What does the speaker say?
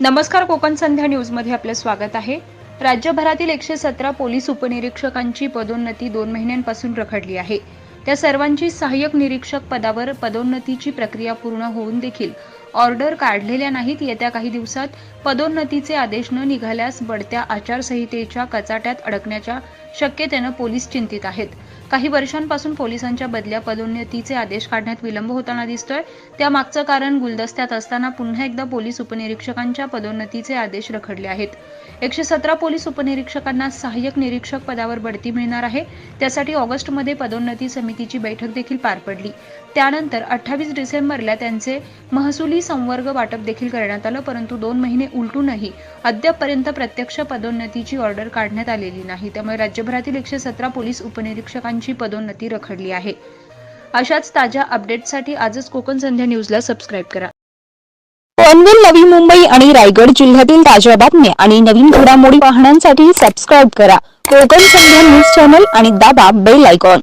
नमस्कार कोकण संध्या न्यूजमध्ये आपलं स्वागत आहे. राज्यभरातील एकशे सतरा पोलीस उपनिरीक्षकांची पदोन्नती दोन महिन्यांपासून रखडली आहे. त्या सर्वांची सहाय्यक निरीक्षक पदावर पदोन्नतीची प्रक्रिया पूर्ण होऊन देखील ऑर्डर काढलेल्या नाहीत. येत्या काही दिवसात पदोन्नतीचे आदेश न निघाल्यास बढत्या आचारसंहितेच्या कचाट्यात अडकण्याच्या शक्यतेनं पोलीस चिंतित आहेत. काही वर्षांपासून पोलिसांच्या बदल्या पदोन्नतीचे आदेश काढण्यात विलंब होताना दिसतोय. त्यामागचं कारण गुलदस्त्यात असताना पुन्हा एकदा पोलीस उपनिरीक्षकांच्या पदोन्नतीचे आदेश रखडले आहेत. एकशे सतरा पोलीस उपनिरीक्षकांना सहाय्यक निरीक्षक पदावर बढती मिळणार आहे. त्यासाठी ऑगस्टमध्ये पदोन्नती समितीची बैठक देखील पार पडली. त्यानंतर अठ्ठावीस डिसेंबरला त्यांचे महसुली संवर्ग वाटप देखील करण्यात आलं परंतु दोन महिने उलटूनही अद्यापपर्यंत प्रत्यक्ष पदोन्नतीची ऑर्डर काढण्यात आलेली नाही. त्यामुळे राज्यभरातील एकशे सतरा पोलीस उपनिरीक्षकांची पदोन्नती रखडली आहे. अशाच ताज्या अपडेटसाठी आजच कोकण संध्या न्यूजला सबस्क्राईब करा. पनवेल नवी मुंबई आणि रायगड जिल्ह्यातील ताज्या बातम्या आणि नवीन घडामोडी पाहण्यासाठी सबस्क्राईब करा. कोकण संध्या न्यूज चॅनल आणि दाबा बेल आयकॉन.